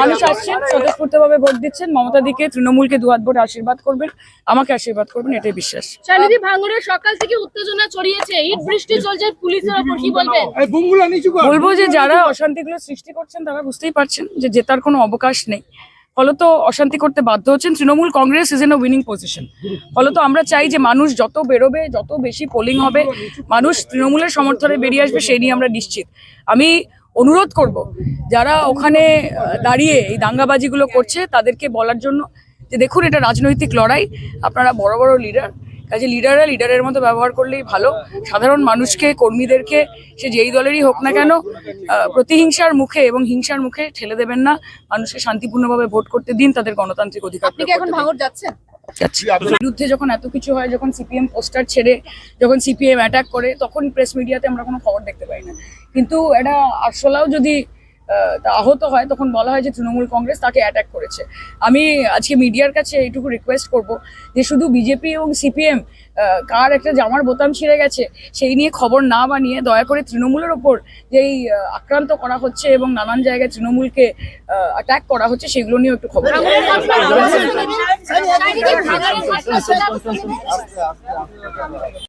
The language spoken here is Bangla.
মানুষ আসছেন স্বতঃস্ফূর্তভাবে ভোট দিচ্ছেন। মমতা দিকে তৃণমূলকে দুহাত ভোট আশীর্বাদ করবেন আমাকে আশীর্বাদ করবেন এটাই বিশ্বাস। শালিদি ভাঙুরের সকাল থেকে উত্তেজনা ছড়িয়েছে ইট বৃষ্টি চলছে পুলিশের ওপর কি বলবেন? বলব যে যারা অশান্তিগুলো সৃষ্টি করছেন তারা বুঝতেই পারছেন যে জেতার কোনো অবকাশ নেই। ফলত অশান্তি করতে বাধ্য হচ্ছেন Trinamool Congress is in winning position ফলত আমরা চাই যে মানুষ যত বেরোবে, যত বেশি পোলিং হবে, মানুষ তৃণমূলের সমর্থনে বেরিয়ে আসবে সেই নিয়ে আমরা নিশ্চিত। আমি অনুরোধ করব, যারা ওখানে দাঁড়িয়ে এই দাঙ্গাবাজিগুলো করছে, তাদেরকে বলার জন্য যে দেখুন এটা রাজনৈতিক লড়াই, আপনারা বড় বড় লিডার কাজে লিডাররা লিডারের মতো ব্যবহার করলেই ভালো। সাধারণ মানুষকে কর্মীদেরকে সে যেই দলেরই হোক না কেন প্রতিহিংসার মুখে এবং হিংসার মুখে ঠেলে দেবেন না। মানুষকে শান্তিপূর্ণভাবে ভোট করতে দিন তাদের গণতান্ত্রিক অধিকার এখন। ভাঙড় যাচ্ছেন? বিরুদ্ধে যখন এত কিছু হয় যখন সিপিএম পোস্টার ছেড়ে যখন সিপিএম অ্যাটাক করে তখন প্রেস মিডিয়াতে আমরা কোনো খবর দেখতে পাই না। কিন্তু এটা আরশোলাও যদি আহত হয় তখন বলা হয় যে তৃণমূল কংগ্রেস তাকে অ্যাটাক করেছে আমি আজকে মিডিয়ার কাছে এইটুকু রিকোয়েস্ট করব যে শুধু বিজেপি এবং সিপিএম কার একটা জামার বোতাম ছিঁড়ে গেছে সেই নিয়ে খবর না বানিয়ে দয়া করে তৃণমূলের ওপর যেই আক্রান্ত করা হচ্ছে এবং নানান জায়গায় তৃণমূলকে অ্যাটাক করা হচ্ছে সেগুলো নিয়েও একটু খবর